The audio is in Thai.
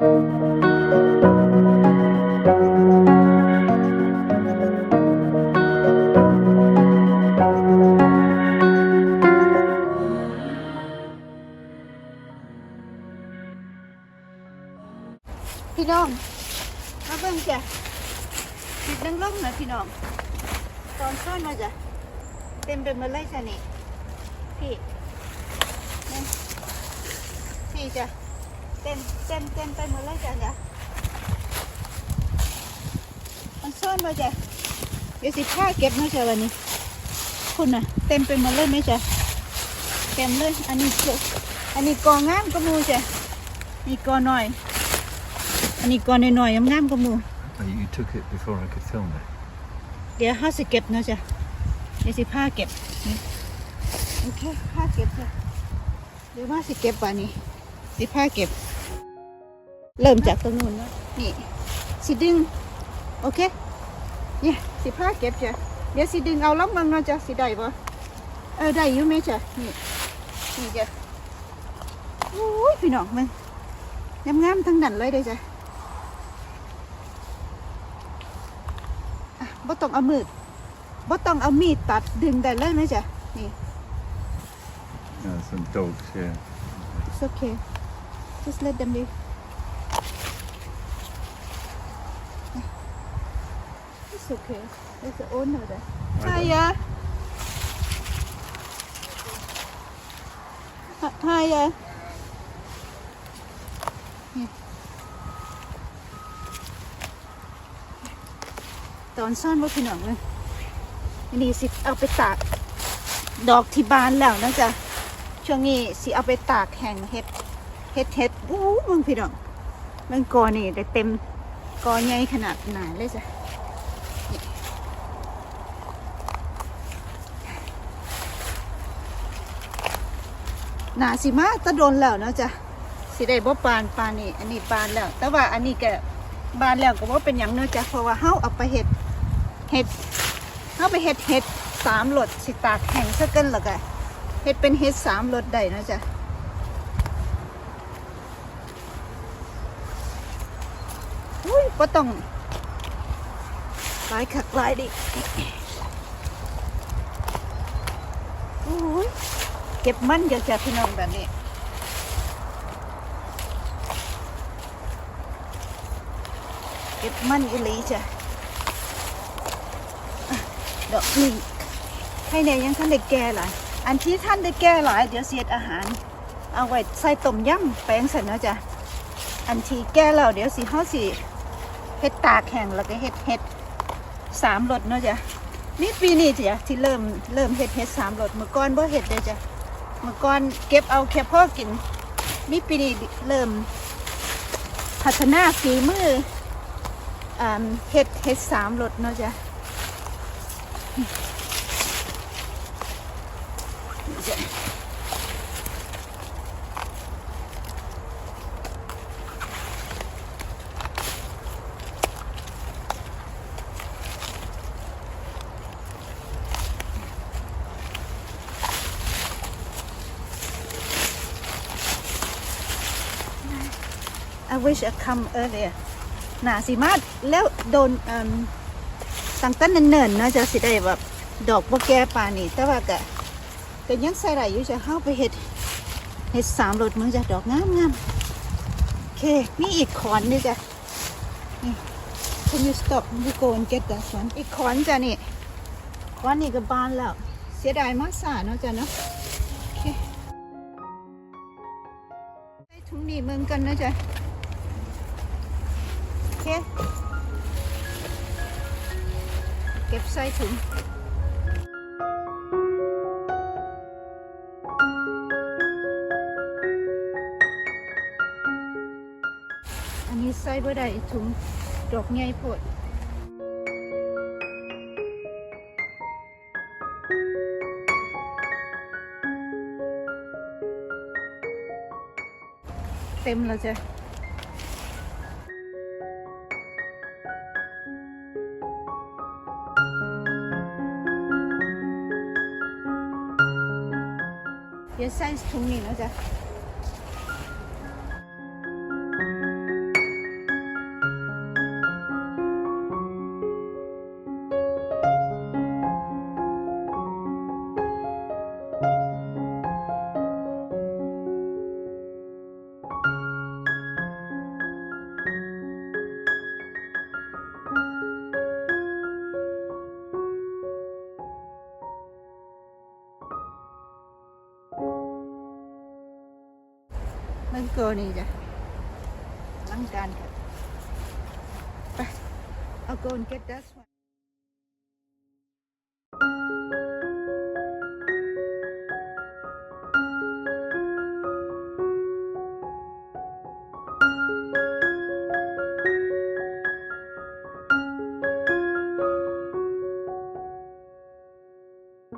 พี่น้อง มาเบิ่งจ้ะติดนังล่มนะพี่น้อง ตอนซ่อนมาจ้ะ เต็มไปหมดเลยจ้ะนี่ พี่นี่พี่จ้ะ เต็มเต็มเต็มไปหมดเลยจ้ะจ้ะมันซ่อนมาจ้ะเดี๋ยวสิผ้าเก็บนะจ้ะวันนี้คุณน่ะ เต็มไปหมดเลยไหมจ้ะเต็มเลย อันนี้คืออันนี้กองงามก็มูจ้ะนี่กอหน่อย อันนี้กอหน่อยๆงามๆก็มู Oh, you took it before I could film it. เดี๋ยวห้าสิเก็บนะจ๊ะเดี๋ยวสิผ้าเก็บนี่โอเคผ้าเก็บจ้ะเดี๋ยวว่าสิเก็บป่านี้สิผ้าเก็บ เริ่มจากตรงนู้นนะนี่สิดึง โอเคเนี่ยสิผ้าเก็บจ้ะเดี๋ยวสิดึงเอาล็อกมันนะจ๊ะสิได้ปะเออได้อยู่ไหมจ๊ะนี่นี่จ้ะโอ้ยพี่น้องมันงามๆทั้งนั้นเลยเด้อจ้ะอะบ่ต้องเอามือบ่ต้องเอามีดตัดดึงได้เลยไหมจ๊ะนี่ Yeah, some dogs, yeah. it's okay just let them live it's okay there's the owner there hiya Hi- hiya นี่ตอนซ่อนว่าพี่น้องเลยอันนี่สิเอาไปตากดอกที่บานแล้วนะจ๊ะช่วงนี้สิเอาไปตากแห้งเฮ็ดเฮ็ดเฮ็ดอู้มึงพี่น้องมันกอนี่ได้เต็มกอใหญ่ขนาดไหนเลยจ้ะ หนาสิมาตะโดนแล้วนะจ๊ะสิได้บ่ปานปานนี่อันนี้ปานแล้ว แต่ว่าอันนี้ก็บานแล้วก็บ่เป็นหยังเนาะจ๊ะเพราะว่าเฮาเอาไปเฮ็ดเฮ็ดเฮาไปเฮ็ดเฮ็ดสามรสสิตากแห้งซะเกินแล้วก็เฮ็ดเป็นเฮ็ดสามรสได้นะจ๊ะอุ้ยก็ต้องหลายขักหลายดิอุ้ย เก็บมันเดี๋ยะพี่น้องแบบนี้เก็บมันอีหลีจ้ะดอกนี่ให้เนี่ยยังท่านได้แก่หลายอันที่ท่านได้แก่หลายเดี๋ยวเสียดอาหาร เอาไว้ใส่ต้มยำแป้งเสร็จนะจ๊ะอันที่แก่แล้วเดี๋ยวสิเฮาสิเฮ็ดตากแห้งแล้วก็เฮ็ดเฮ็ดสามรสเนาะจ๊ะนี่ปีนี้จ้ะที่เริ่มเริ่มเฮ็ดเฮ็ดสามรสเมื่อก่อนบ่เฮ็ดเลยจ้ะ เมื่อก่อนเก็บเอาแค่พ่อกิน มีปีนี้เริ่ม พัฒนาฝีมืออ่าเฮ็ดเฮ็ดสามรสเนาะจ้ะ I wish I come earlier น่าสิมาแล้วโดนอืมตั้งแต่เนิ่นๆเนาะจะสิได้แบบดอกบ่แก่ป่านนี้แต่ว่าก็ก็ยังใส่ได้อยู่จะเฮาไปเฮ็ดเฮ็ดสามรสมึงจะดอกงามงามโอเคมีอีกขอนนี่จ้ะนี่ Can you stop you go and get that one อีกขอนจ้ะนี่ขอนนี่ก็บานแล้ว เสียดายมากสาเนาะจ้ะเนาะโอเคใส่ถุงนี้เหมือนกันนะจ๊ะ เค เก็บใส่ถุงอันนี้ใส่บ่ได้ถุงดอกใหญ่โพดเต็มแล้วจ้ะ เดี๋ยวใส่ถุ แล้วก็นี่จ้ะอลังการค่ะไป I'll go and get that one